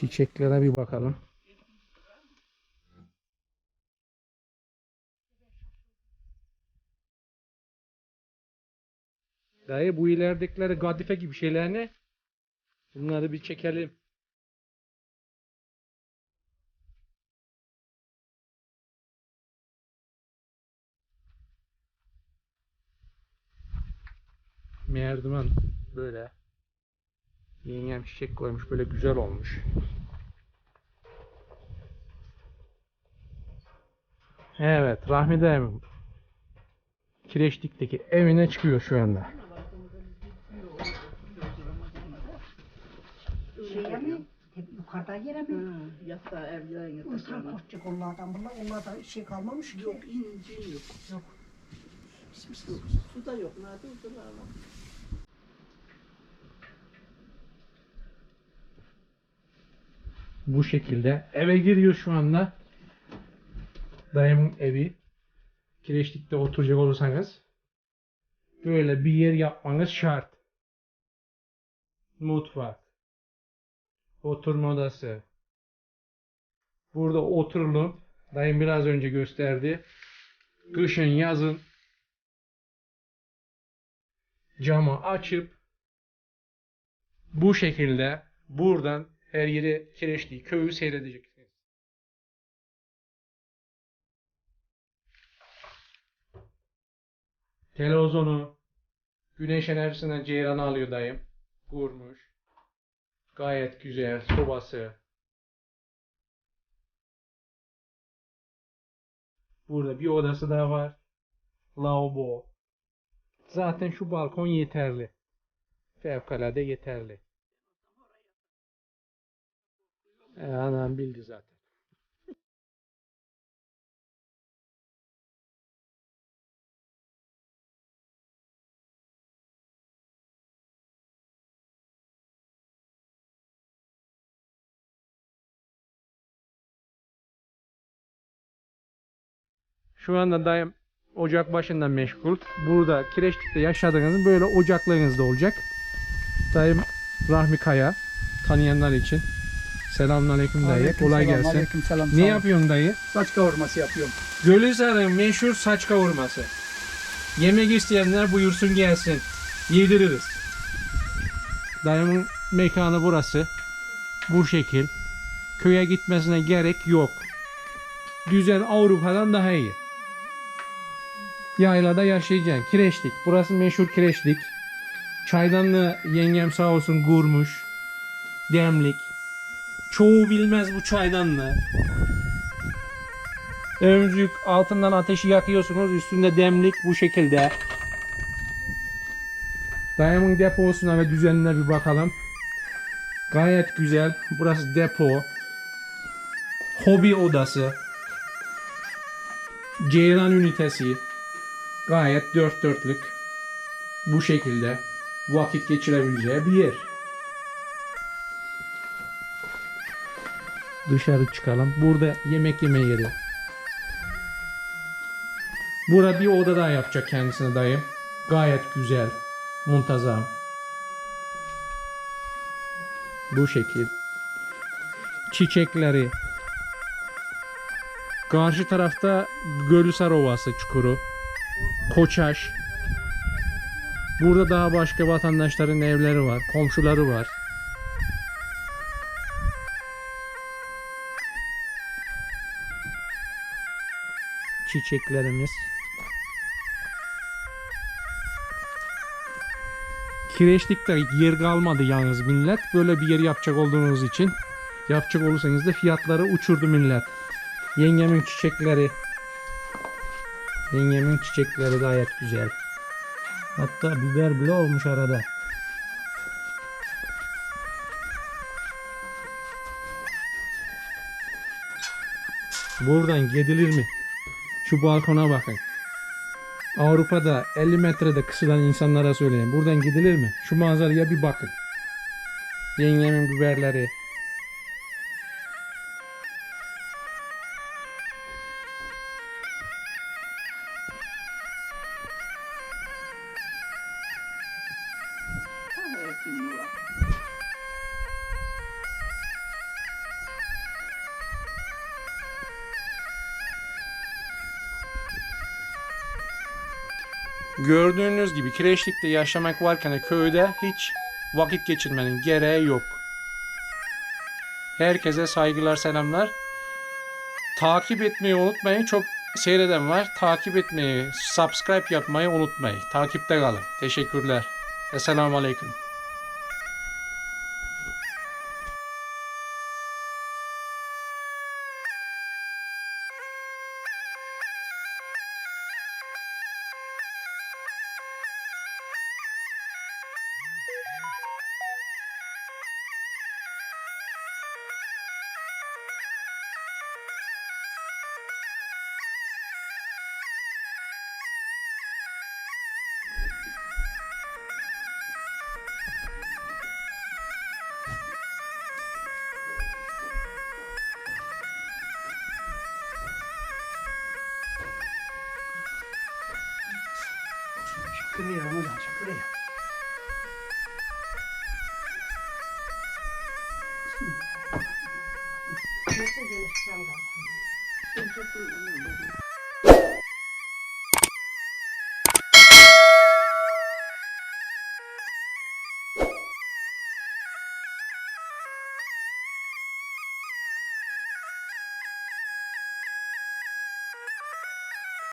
Çiçeklere bir bakalım. Dayı bu ileridekileri gadife gibi şeyler ne? Bunları bir çekelim. Merdiven böyle. Yengem çiçek koymuş böyle güzel olmuş. Evet Rahmi dayım Kireçlik'teki evine çıkıyor şu anda. Şeye mi? Hep yukarıda yere mi? Ha, yatağı evlerin Insan yatağına. korkacak onlardan. Bunlar onlardan şey kalmamış ki. Yok inci yok. Yok. Su da yok. Nerede sular Bu şekilde eve giriyor şu anda. Dayımın evi. Kireçlik'te oturacak olursanız böyle bir yer yapmanız şart. Mutfak. Oturma odası. Burada oturulup dayım biraz önce gösterdi. Kışın yazın camı açıp bu şekilde buradan her yeri kireçli köyü seyredeceksiniz. Televizyonu güneş enerjisinden ceyran alıyor dayım. Kurmuş. Gayet güzel. Sobası. Burada bir odası daha var. Lavabo. Zaten şu balkon yeterli. Fevkalade yeterli. E, anam bildi zaten. Şu anda dayım ocak başında meşgul. Burada Kireçlik'te yaşadığınız böyle ocaklarınız da olacak. Dayım Rahmi Kaya tanıyanlar için. Selamünaleyküm dayı. Kolay gelsin. Aleyküm selam. Ne yapıyorsun dayı? Saç kavurması yapıyorum. Gölüzar'ın meşhur saç kavurması. Yemek isteyenler buyursun gelsin. Yediririz. Dayımın mekanı burası. Bu şekil. Köye gitmesine gerek yok. Güzel Avrupa'dan daha iyi. Yaylada yaşayacaksın. Kireçlik. Burası meşhur kireçlik. Çaydanlı yengem sağ olsun kurmuş. Demlik. Çoğu bilmez bu çaydanlığı. Ömcük altından ateşi yakıyorsunuz. Üstünde demlik bu şekilde. Dayımın deposuna ve düzenine bir bakalım. Gayet güzel. Burası depo. Hobi odası. Ceylan ünitesi. Gayet dört dörtlük. Bu şekilde vakit geçirebileceği bir yer. Dışarı çıkalım. Burada yemek yeme yeri. Bura bir oda daha yapacak kendisine dayım. Gayet güzel. Muntazam. Bu şekil. Çiçekleri. Karşı tarafta Gölüsar Ovası çukuru. Koçaş. Burada daha başka vatandaşların evleri var. Komşuları var. Çiçeklerimiz. Kireçlikte yer kalmadı yalnız millet. Böyle bir yer yapacak olduğunuz için yapacak olursanız da fiyatları uçurdu millet. Yengemin çiçekleri Yengemin çiçekleri gayet güzel. Hatta biber bile olmuş arada. Buradan gidilir mi? Şu balkona bakın. Avrupa'da 50 metrede kısılan insanlara söyleyin. Buradan gidilir mi? Şu manzaraya bir bakın. Yengemin biberleri. Gördüğünüz gibi kireçlikte yaşamak varken köyde hiç vakit geçirmenin gereği yok. Herkese saygılar, selamlar. Takip etmeyi unutmayın. Çok seyreden var. Takip etmeyi, subscribe yapmayı unutmayın. Takipte kalın. Teşekkürler. Esselamu Aleyküm. 可以，咱们就按这个来呀。是的。这是相，是第一。